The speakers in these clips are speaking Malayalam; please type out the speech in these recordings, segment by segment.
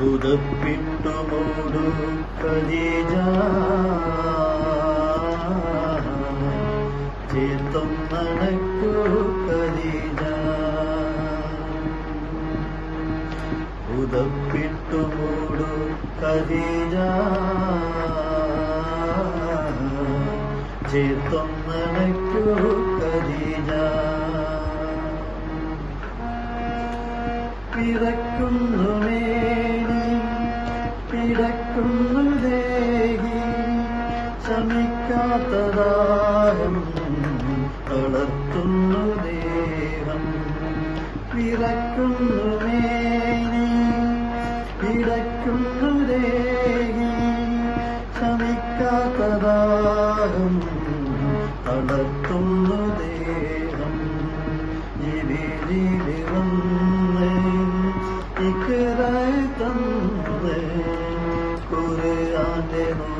പുതപ്പിട്ടു മൂടു കലീജ ചേർത്തും നടക്കൂ കലീജ ഉദപ്പിട്ടു മൂടു കലീജ ചേർത്തും നടക്കൂ കലീജ പിറക്കുന്നു ശമിക്കാത്തതാരം തളർത്തുന്നു ദേഹം പിറക്കുന്നു മേനി. പിടക്കുന്നു ദേഹി ശമിക്കാത്തതാരം തളർത്തുന്നു ദേവം ജീവിതി ഇക്കറായി തന്ന്. ഖുർആന്റെ നൂറ്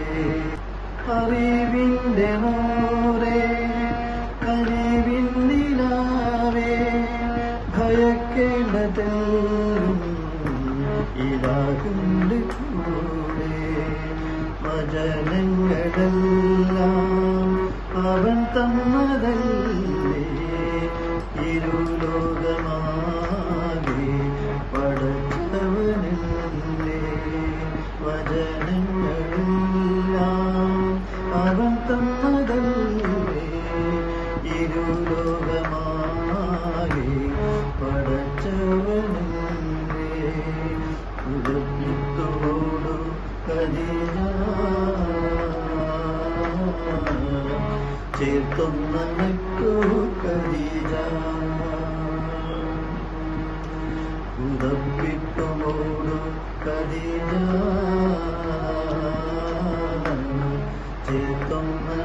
കൂടെ അറിവിന്റെ നൂറേ കനിവിൻ നിലാവേ ഭയക്കേണ്ടത് ഇലാവിന്റെ കൂടെ. വചനങ്ങളെല്ലാം അവൻ തന്നതല്ലേ ഇരുലോകമാകെ അവൻ മുതൽ ഇരുലോകമായി പടച്ചവനല്ലേ ഉദപ്പിത്തോടു കലിയ ചേർത്തൊന്നു കരീജ ഉദപ്പിത്തോടു കലിയ cuando